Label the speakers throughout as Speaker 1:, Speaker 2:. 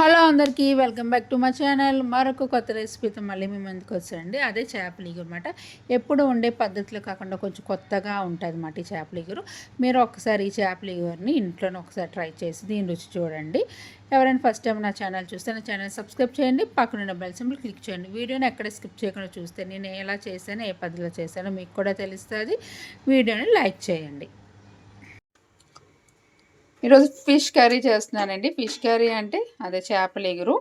Speaker 1: Hello అందరికీ welcome back to my channel. మరొక కొత్త రెసిపీతో మళ్ళీ మీ ముందుకు వచ్చారండి అదే చేపల ఇగురు అనమాట ఎప్పుడు ఉండే పద్ధతిలో కాకుండా కొంచెం కొత్తగా ఉంటుంది అన్నమాట ఈ చేపల ఇగురు మీరు ఒకసారి ఈ చేపల ఇగురిని ఇంట్లోనే ఒకసారి ట్రై చేసి దీని రుచి చూడండి. ఎవరైనా ఫస్ట్ టైం నా ఛానల్ చూస్తే నా ఛానల్ సబ్స్క్రైబ్ చేయండి. పక్కన బెల్ సింబల్ క్లిక్ చేయండి. వీడియోని ఎక్కడ స్కిప్ చేయకుండా చూస్తే నేను ఎలా చేశానో ఏ పద్ధతిలో చేశానో మీకు కూడా తెలుస్తుంది. వీడియోని లైక్ చేయండి. ఈరోజు ఫిష్ కర్రీ చేస్తున్నానండి. ఫిష్ కర్రీ అంటే అదే చేపల ఎగురు.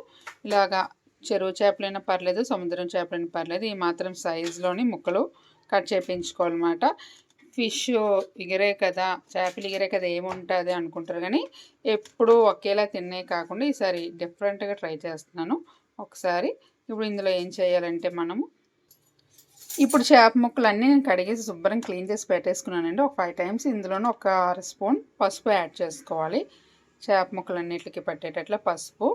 Speaker 1: ఇలాగా చెరువు చేపలైనా పర్లేదు సముద్రం చేపలైనా పర్లేదు ఈ మాత్రం సైజులోని ముక్కలు కట్ చేయించుకోవాలన్నమాట ఫిష్ ఎగిరే కదా చేపలు ఎగిరే కదా ఏముంటుంది అనుకుంటారు కానీ ఎప్పుడూ ఒకేలా తిన్నే కాకుండా ఈసారి డిఫరెంట్గా ట్రై చేస్తున్నాను. ఒకసారి ఇప్పుడు ఇందులో ఏం చేయాలంటే మనము ఇప్పుడు చేప ముక్కలన్నీ నేను కడిగేసి శుభ్రం క్లీన్ చేసి పెట్టేసుకున్నానండి. ఒక ఫైవ్ టైమ్స్ ఇందులోనే ఒక అర స్పూన్ పసుపు యాడ్ చేసుకోవాలి. చేప ముక్కలన్నిటికి పట్టేటట్ల పసుపు.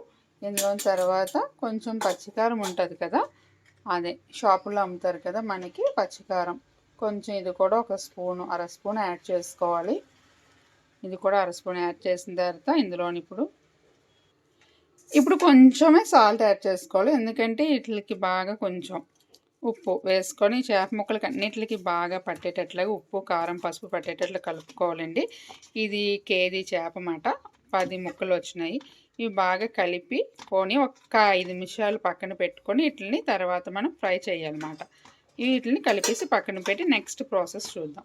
Speaker 1: ఇందులో తర్వాత కొంచెం పచ్చికారం ఉంటుంది కదా అదే షాపులో అమ్ముతారు కదా మనకి పచ్చికారం. కొంచెం ఇది కూడా ఒక స్పూన్ అర స్పూన్ యాడ్ చేసుకోవాలి. ఇది కూడా అర స్పూన్ యాడ్ చేసిన తర్వాత ఇందులోని ఇప్పుడు ఇప్పుడు కొంచెమే సాల్ట్ యాడ్ చేసుకోవాలి. ఎందుకంటే వీటికి బాగా కొంచెం ఉప్పు వేసుకొని చేప ముక్కలకి అన్నిటికి బాగా పట్టేటట్లుగా ఉప్పు కారం పసుపు పట్టేటట్లు కలుపుకోవాలండి. ఇది కేజీ చేప అన్నమాట పది ముక్కలు వచ్చినాయి. ఇవి బాగా కలిపి కొని ఒక్క ఐదు నిమిషాలు పక్కన పెట్టుకొని వీటిని తర్వాత మనం ఫ్రై చేయాలన్నమాట వీటిని కలిపేసి పక్కన పెట్టి నెక్స్ట్ ప్రాసెస్ చూద్దాం.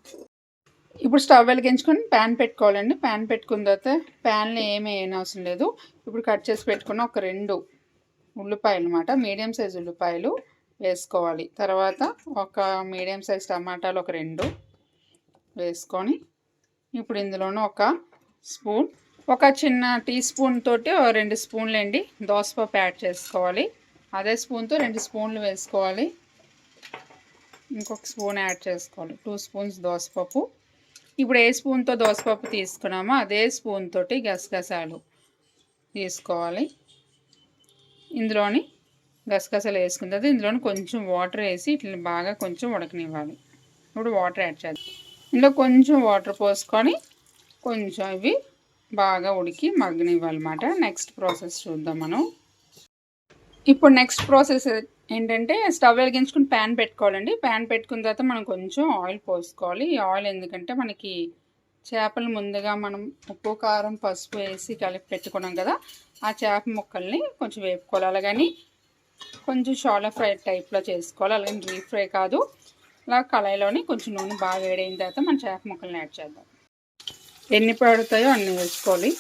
Speaker 1: ఇప్పుడు స్టవ్ వెలిగించుకొని ప్యాన్ పెట్టుకోవాలండి. ప్యాన్ పెట్టుకున్న తర్వాత ప్యాన్లో ఏమీ అవసరం లేదు. ఇప్పుడు కట్ చేసి పెట్టుకున్న ఒక రెండు ఉల్లిపాయలు అనమాట మీడియం సైజ్ ఉల్లిపాయలు వేసుకోవాలి. తర్వాత ఒక మీడియం సైజ్ టమాటాలు ఒక రెండు వేసుకొని ఇప్పుడు ఇందులోనూ ఒక స్పూన్ ఒక చిన్న టీ స్పూన్ తోటి రెండు స్పూన్లు అండి దోసపప్పు యాడ్ చేసుకోవాలి. అదే స్పూన్తో రెండు స్పూన్లు వేసుకోవాలి. ఇంకొక స్పూన్ యాడ్ చేసుకోవాలి. టూ స్పూన్స్ దోసపప్పు. ఇప్పుడు ఏ స్పూన్తో దోసపప్పు తీసుకున్నామో అదే స్పూన్ తోటి గసగసాలు తీసుకోవాలి. ఇందులోని గసగసాలు వేసుకున్న తర్వాత ఇందులో కొంచెం వాటర్ వేసి ఇట్లా బాగా కొంచెం ఉడకనివ్వాలి. ఇప్పుడు వాటర్ యాడ్ చేద్దాం. ఇందులో కొంచెం వాటర్ పోసుకొని కొంచెం ఇవి బాగా ఉడికి మగ్గనివ్వాలన్నమాట. నెక్స్ట్ ప్రాసెస్ చూద్దాం మనం. ఇప్పుడు నెక్స్ట్ ప్రాసెస్ ఏంటంటే స్టవ్ వెలిగించుకుని ప్యాన్ పెట్టుకోవాలండి. ప్యాన్ పెట్టుకున్న తర్వాత మనం కొంచెం ఆయిల్ పోసుకోవాలి. ఈ ఆయిల్ ఎందుకంటే మనకి చేపలు ముందుగా మనం ఉప్పు కారం పసుపు వేసి కలిపి పెట్టుకున్నాం కదా ఆ చేప ముక్కల్ని కొంచెం వేపుకోవాలి. అలాగని కొంచెం షాలో ఫ్రై టైప్లో చేసుకోవాలి. అలాగే డీప్ ఫ్రై కాదు. ఇలా కళాయిలోని కొంచెం నూనె బాగా వేడైన తర్వాత మన చేప ముక్కలను యాడ్ చేద్దాం. ఎన్ని పడుతాయో అన్నీ వేసుకోవాలి.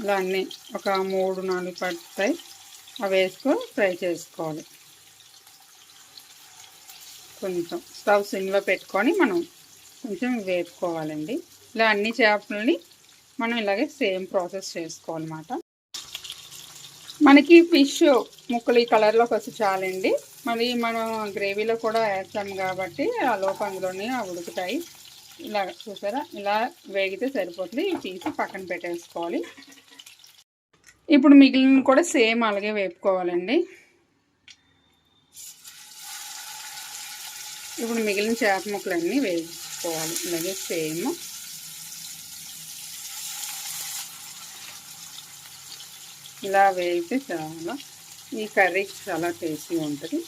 Speaker 1: ఇలా అన్నీ ఒక మూడు నాలుగు పడతాయి. అవి వేసుకొని ఫ్రై చేసుకోవాలి. కొంచెం స్టవ్ సిమ్లో పెట్టుకొని మనం కొంచెం వేపుకోవాలండి. ఇలా అన్ని చేపలని మనం ఇలాగే సేమ్ ప్రాసెస్ చేసుకోవాలన్నమాట. మనకి ఫిష్ ముక్కలు ఈ కలర్లోకి వచ్చి చాలండి. మరి మనం గ్రేవీలో కూడా వేస్తాం కాబట్టి ఆ లోపు అందులోనే ఉడుకుతాయి. ఇలా చూసారా? ఇలా వేగితే సరిపోతుంది. తీసి పక్కన పెట్టేసుకోవాలి. ఇప్పుడు మిగిలిన కూడా సేమ్ అలాగే వేపుకోవాలండి. ఇప్పుడు మిగిలిన చేప ముక్కలన్నీ వేసుకోవాలి. అలాగే సేమ్. ఇలా వేయితే చాలా ఈ కర్రీ చాలా టేస్టీ ఉంటుంది.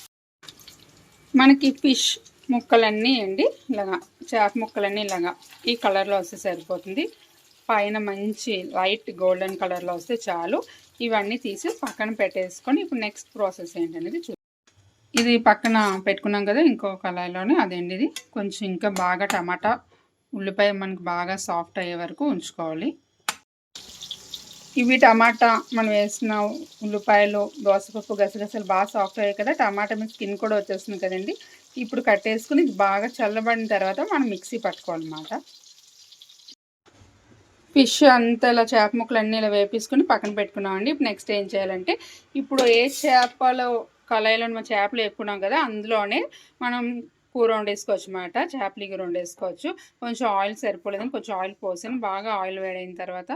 Speaker 1: మనకి ఫిష్ ముక్కలన్నీ అండి ఇలాగా చేప ముక్కలన్నీ ఇలాగా ఈ కలర్లో వస్తే సరిపోతుంది. పైన మంచి లైట్ గోల్డెన్ కలర్లో వస్తే చాలు. ఇవన్నీ తీసి పక్కన పెట్టేసుకొని ఇప్పుడు నెక్స్ట్ ప్రాసెస్ ఏంటనేది చూ ఇది పక్కన పెట్టుకున్నాం కదా ఇంకో కళాయిలోనే అదేంటి ఇది. కొంచెం ఇంకా బాగా టమాటా ఉల్లిపాయ మనకు బాగా సాఫ్ట్ అయ్యే వరకు ఉంచుకోవాలి. ఇవి టమాటా మనం వేసిన ఉల్లిపాయలు దోసపప్పు గసగసలు బాగా సాఫ్ట్ అయ్యాయి కదా టమాటా మీద స్కిన్ కూడా వచ్చేస్తుంది కదండి. ఇప్పుడు కట్టేసుకుని బాగా చల్లబడిన తర్వాత మనం మిక్సీ పట్టుకోవాలన్నమాట. ఫిష్ అంతా ఇలా చేప ముక్కలు అన్నీ ఇలా వేపేసుకుని పక్కన పెట్టుకున్నామండి. ఇప్పుడు నెక్స్ట్ ఏం చేయాలంటే ఇప్పుడు ఏ చేపలు కళాయిలో మనం చేపలు వేపుకున్నాం కదా అందులోనే మనం కూర వండేసుకోవచ్చు అనమాట చేపలు కూర వండేసుకోవచ్చు. కొంచెం ఆయిల్ సరిపోలేదని కొంచెం ఆయిల్ పోసాను బాగా ఆయిల్ వేడైన తర్వాత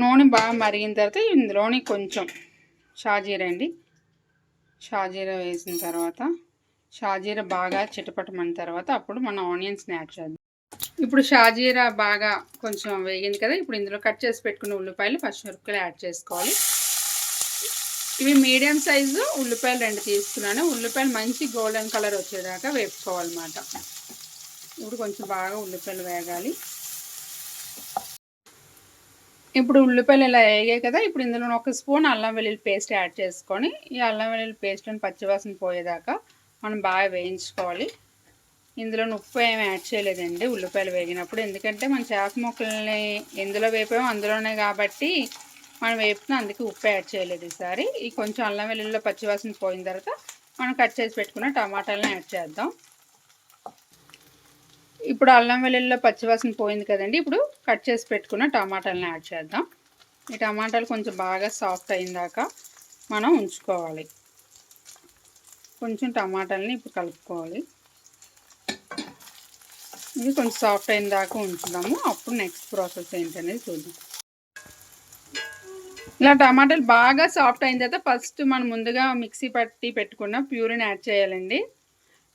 Speaker 1: నూనె బాగా మరిగిన తర్వాత ఇందులోని కొంచెం షాజీర అండి. షాజీర వేసిన తర్వాత షాజీర బాగా చిటపటమైన తర్వాత అప్పుడు మనం ఆనియన్స్ని యాడ్ చేద్దాం. ఇప్పుడు షాజీరా బాగా కొంచెం వేగింది కదా ఇప్పుడు ఇందులో కట్ చేసి పెట్టుకున్న ఉల్లిపాయలు పచ్చిమిరపకాయలు యాడ్ చేసుకోవాలి. ఇవి మీడియం సైజు ఉల్లిపాయలు రెండు తీసుకున్నాను. ఉల్లిపాయలు మంచి గోల్డెన్ కలర్ వచ్చేదాకా వేపుకోవాలన్నమాట. ఇప్పుడు కొంచెం బాగా ఉల్లిపాయలు వేగాలి. ఇప్పుడు ఉల్లిపాయలు ఇలా వేగాయి కదా ఇప్పుడు ఇందులో ఒక స్పూన్ అల్లం వెల్లుల్లి పేస్ట్ యాడ్ చేసుకొని ఈ అల్లం వెల్లుల్లి పేస్ట్ని పచ్చివాసన పోయేదాకా మనం బాగా వేయించుకోవాలి. ఇందులో ఉప్పు ఏమి యాడ్ చేయలేదండి ఉల్లిపాయలు వేగినప్పుడు. ఎందుకంటే మన చేప ముక్కల్ని ఎందులో వేపామో అందులోనే కాబట్టి మనం వేపుతున్న అందుకే ఉప్పు యాడ్ చేయలేదు ఈసారి. ఈ కొంచెం అల్లం వెల్లుల్లిలో పచ్చివాసన పోయిన తర్వాత మనం కట్ చేసి పెట్టుకున్న టమాటాలను యాడ్ చేద్దాం. ఇప్పుడు అల్లం వెల్లుల్లిలో పచ్చివాసన పోయింది కదండి. ఇప్పుడు కట్ చేసి పెట్టుకున్న టమాటాలను యాడ్ చేద్దాం. ఈ టమాటాలు కొంచెం బాగా సాఫ్ట్ అయిందాక మనం ఉంచుకోవాలి. కొంచెం టమాటాలని ఇప్పుడు కలుపుకోవాలి. ఇది కొంచెం సాఫ్ట్ అయిన దాకా ఉంచుదాము. అప్పుడు నెక్స్ట్ ప్రాసెస్ ఏంటనేది చూద్దాం. ఇలా టమాటాలు బాగా సాఫ్ట్ అయిన తర్వాత ఫస్ట్ మనం ముందుగా మిక్సీ పట్టి పెట్టుకున్న ప్యూరిని యాడ్ చేయాలండి.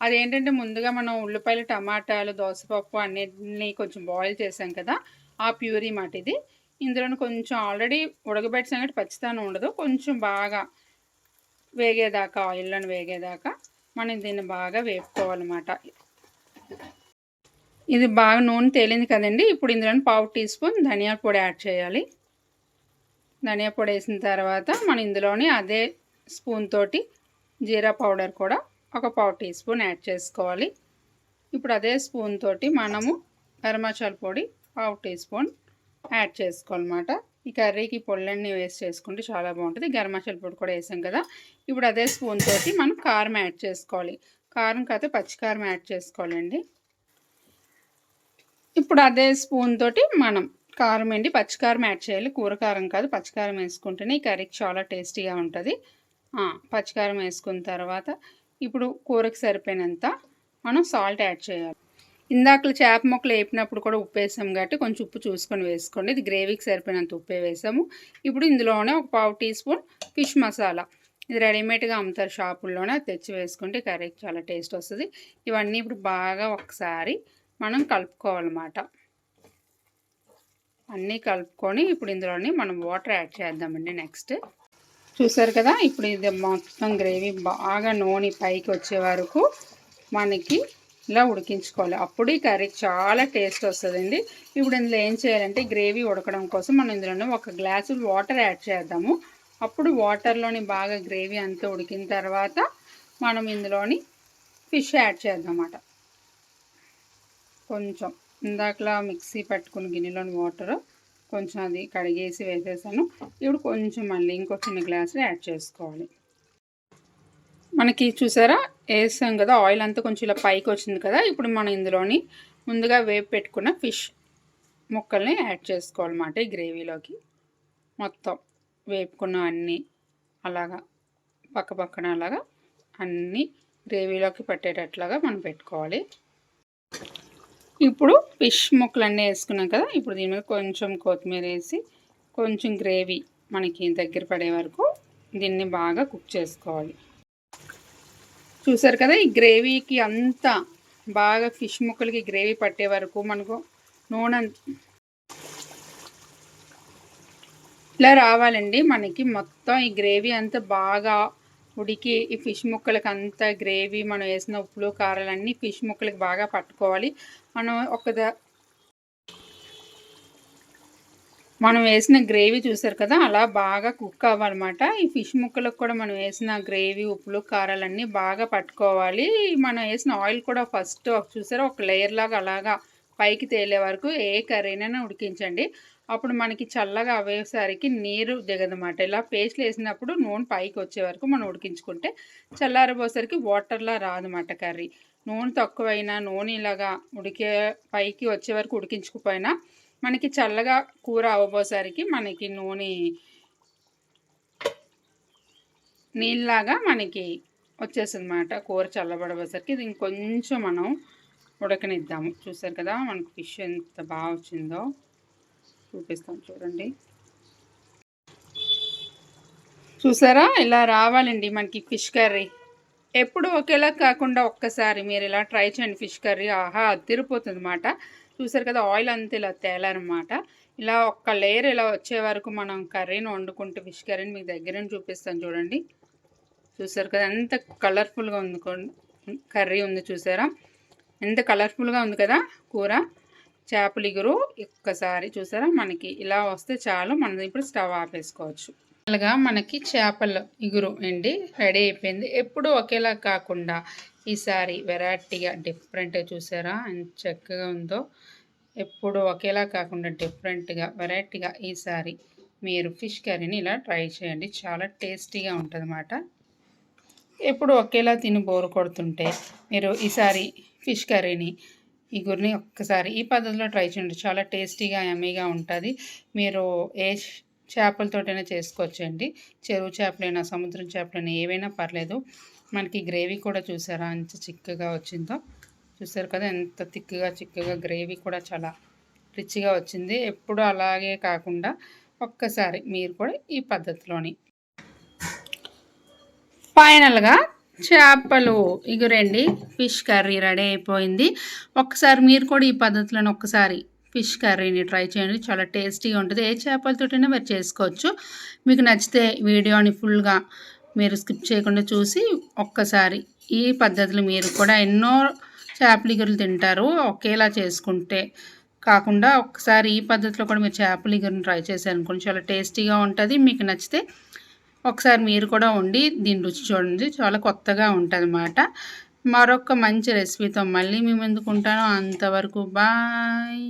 Speaker 1: అదేంటంటే ముందుగా మనం ఉల్లిపాయలు టమాటాలు దోసపప్పు అన్నిటిని కొంచెం బాయిల్ చేసాం కదా ఆ ప్యూరీ మాట ఇది. ఇందులో కొంచెం ఆల్రెడీ ఉడకబెట్టిన కాబట్టి పచ్చితనం ఉండదు కొంచెం బాగా వేగేదాకా ఆయిల్లోని వేగేదాకా మనం దీన్ని బాగా వేపుకోవాలన్నమాట. ఇది బాగా నూనె తేలింది కదండి ఇప్పుడు ఇందులో పావు టీ స్పూన్ ధనియాల పొడి యాడ్ చేయాలి. ధనియా పొడి వేసిన తర్వాత మనం ఇందులోని అదే స్పూన్ తోటి జీరా పౌడర్ కూడా ఒక పావు టీ స్పూన్ యాడ్ చేసుకోవాలి. ఇప్పుడు అదే స్పూన్ తోటి మనము గరం పొడి పావు టీ స్పూన్ యాడ్ చేసుకోవాలన్నమాట. ఈ కర్రీకి పొళ్ళన్నీ వేస్ట్ చేసుకుంటే చాలా బాగుంటుంది. గరం పొడి కూడా వేసాం కదా. ఇప్పుడు అదే స్పూన్ తోటి మనం కారం యాడ్ చేసుకోవాలి. కారం కాకపోతే పచ్చికారం యాడ్ చేసుకోవాలండి. ఇప్పుడు అదే స్పూన్ తోటి మనం కారం అండి పచ్చికారం యాడ్ చేయాలి. కూర కారం కాదు పచ్చికారం వేసుకుంటేనే ఈ కర్రీకి చాలా టేస్టీగా ఉంటుంది. పచ్చికారం వేసుకున్న తర్వాత ఇప్పుడు కూరకు సరిపోయినంత మనం సాల్ట్ యాడ్ చేయాలి. ఇందాక చేప మొక్కలు వేపినప్పుడు కూడా ఉప్పు వేసాం కాబట్టి కొంచెం ఉప్పు చూసుకొని వేసుకోండి. ఇది గ్రేవీకి సరిపోయినంత ఉప్పే వేసాము. ఇప్పుడు ఇందులోనే ఒక పావు టీ స్పూన్ ఫిష్ మసాలా. ఇది రెడీమేడ్గా అమ్ముతారు షాపుల్లోనే తెచ్చి వేసుకుంటే కర్రీకి చాలా టేస్ట్ వస్తుంది. ఇవన్నీ ఇప్పుడు బాగా ఒకసారి మనం కలుపుకోవాలన్నమాట. అన్నీ కలుపుకొని ఇప్పుడు ఇందులోని మనం వాటర్ యాడ్ చేద్దామండి నెక్స్ట్. చూసారు కదా? ఇప్పుడు ఇది మొత్తం గ్రేవీ బాగా నూనె పైకి వచ్చే వరకు మనకి ఇలా ఉడికించుకోవాలి. అప్పుడు ఈ కర్రీ చాలా టేస్ట్ వస్తుందండి. ఇప్పుడు ఇందులో ఏం చేయాలంటే గ్రేవీ ఉడకడం కోసం మనం ఇందులోనే ఒక గ్లాసు వాటర్ యాడ్ చేద్దాము. అప్పుడు వాటర్లోని బాగా గ్రేవీ అంతా ఉడికిన తర్వాత మనం ఇందులోని ఫిష్ యాడ్ చేద్దామన్నమాట. కొంచెం ఇందాకలా మిక్సీ పట్టుకుని గిన్నెలోని వాటర్ కొంచెం అది కడిగేసి వేసేసాను. ఇప్పుడు కొంచెం మళ్ళీ ఇంకో చిన్న గ్లాసులు యాడ్ చేసుకోవాలి. మనకి చూసారా? వేసాం కదా ఆయిల్ అంతా కొంచెం ఇలా పైకి వచ్చింది కదా ఇప్పుడు మనం ఇందులోని ముందుగా వేపు పెట్టుకున్న ఫిష్ ముక్కల్ని యాడ్ చేసుకోవాలన్నమాట ఈ గ్రేవీలోకి. మొత్తం వేపుకున్న అన్నీ అలాగా పక్క పక్కన అలాగా అన్నీ గ్రేవీలోకి పట్టేటట్లాగా మనం పెట్టుకోవాలి. ఇప్పుడు ఫిష్ ముక్కలు అన్నీ వేసుకున్నాం కదా ఇప్పుడు దీని మీద కొంచెం కొత్తిమీర వేసి కొంచెం గ్రేవీ మనకి దగ్గర పడే వరకు దీన్ని బాగా కుక్ చేసుకోవాలి. చూసారు కదా ఈ గ్రేవీకి అంతా బాగా ఫిష్ ముక్కలకి గ్రేవీ పట్టే వరకు మనకు నూనె ఇలా రావాలండి. మనకి మొత్తం ఈ గ్రేవీ అంతా బాగా ఉడికి ఈ ఫిష్ ముక్కలకి అంతా గ్రేవీ మనం వేసిన ఉప్పులు కారాలు అన్నీ ఫిష్ ముక్కలకి బాగా పట్టుకోవాలి. మనం ఒకదా మనం వేసిన గ్రేవీ చూసారు కదా అలా బాగా కుక్ అవ్వాలన్నమాట. ఈ ఫిష్ ముక్కలకు కూడా మనం వేసిన గ్రేవీ ఉప్పులు కారాలన్నీ బాగా పట్టుకోవాలి. మనం వేసిన ఆయిల్ కూడా ఫస్ట్ చూసారా ఒక లేయర్ లాగా అలాగా పైకి తేలే వరకు ఏ కర్రీనైనా ఉడికించండి. అప్పుడు మనకి చల్లగా అవేసరికి నీరు దిగదన్నమాట. ఇలా పేస్ట్లు వేసినప్పుడు నూనె పైకి వచ్చే వరకు మనం ఉడికించుకుంటే చల్లారిపోసరికి వాటర్లా రాదన్నమాట కర్రీ. నూనె తక్కువైనా నూనె ఇలాగా ఉడికే పైకి వచ్చే వరకు ఉడికించుకుపోయినా మనకి చల్లగా కూర అవ్వబోసరికి మనకి నూనె నీళ్ళలాగా మనకి వచ్చేస్తుంది అనమాట కూర చల్లబడబోసరికి ఇది ఇంకొంచెం మనం ఉడకనిద్దాము. చూసారు కదా మనకు ఫిష్ ఎంత బాగా వచ్చిందో. చూపిస్తాం చూడండి. చూసారా? ఇలా రావాలండి మనకి ఫిష్ కర్రీ. ఎప్పుడు ఒకేలా కాకుండా ఒక్కసారి మీరు ఇలా ట్రై చేయండి ఫిష్ కర్రీ. ఆహా అదిరిపోతుంది అనమాట చూసారు కదా ఆయిల్ అంతా ఇలా తేలనమాట ఇలా ఒక్క లేయర్ ఇలా వచ్చే వరకు మనం కర్రీని వండుకుంటే ఫిష్ కర్రీని మీకు దగ్గర చూపిస్తాను చూడండి. చూసారు కదా ఎంత కలర్ఫుల్గా ఉంది కొన్- కర్రీ ఉంది చూసారా? ఎంత కలర్ఫుల్గా ఉంది కదా కూర. చేపల ఇగురు ఒక్కసారి చూసారా? మనకి ఇలా వస్తే చాలు. మనం ఇప్పుడు స్టవ్ ఆపేసుకోవచ్చు. అలాగా మనకి చేపల ఇగురు అండి. రెడీ అయిపోయింది. ఎప్పుడు ఒకేలా కాకుండా ఈసారి వెరైటీగా డిఫరెంట్గా చూసారా? ఎంత చక్కగా ఉందో. ఎప్పుడు ఒకేలా కాకుండా డిఫరెంట్గా వెరైటీగా ఈసారి మీరు ఫిష్ కర్రీని ఇలా ట్రై చేయండి. చాలా టేస్టీగా ఉంటుంది ఎప్పుడు ఒకేలా తిని బోరు కొడుతుంటే మీరు ఈసారి ఫిష్ కర్రీని ఈ గురిని ఒక్కసారి ఈ పద్ధతిలో ట్రై చేయండి. చాలా టేస్టీగా యమ్మీగా ఉంటుంది. మీరు ఏ చేపలతోటైనా చేసుకోవచ్చండి. చెరువు చేపలైనా సముద్రం చేపలైనా ఏవైనా పర్లేదు. మనకి గ్రేవీ కూడా చూసారా? ఎంత చిక్కగా వచ్చిందో. చూసారు కదా? ఎంత తిక్కుగా చిక్కగా గ్రేవీ కూడా చాలా రిచ్గా వచ్చింది. ఎప్పుడు అలాగే కాకుండా ఒక్కసారి మీరు కూడా ఈ పద్ధతిలోని. ఫైనల్గా చేపలు. ఇగురండి ఫిష్ కర్రీ రెడీ అయిపోయింది. ఒక్కసారి మీరు కూడా ఈ పద్ధతిలో ఒక్కసారి ఫిష్ కర్రీని ట్రై చేయండి. చాలా టేస్టీగా ఉంటుంది. ఏ చేపలతోటైనా మీరు చేసుకోవచ్చు. మీకు నచ్చితే వీడియోని ఫుల్గా మీరు స్కిప్ చేయకుండా చూసి ఒక్కసారి ఈ పద్ధతిలో మీరు కూడా ఎన్నో చేపల ఇగురులు తింటారు. ఒకేలా చేసుకుంటే కాకుండా ఒకసారి ఈ పద్ధతిలో కూడా మీరు చేపల ఇగురుని ట్రై చేశారనుకోండి చాలా టేస్టీగా ఉంటుంది. మీకు నచ్చితే ఒకసారి మీరు కూడా ఉండి దీని రుచి చూడండి. చాలా కొత్తగా ఉంటుంది అన్నమాట మరొక మంచి రెసిపీతో మళ్ళీ మేము ఎందుకుంటాను అంతవరకు బాయ్.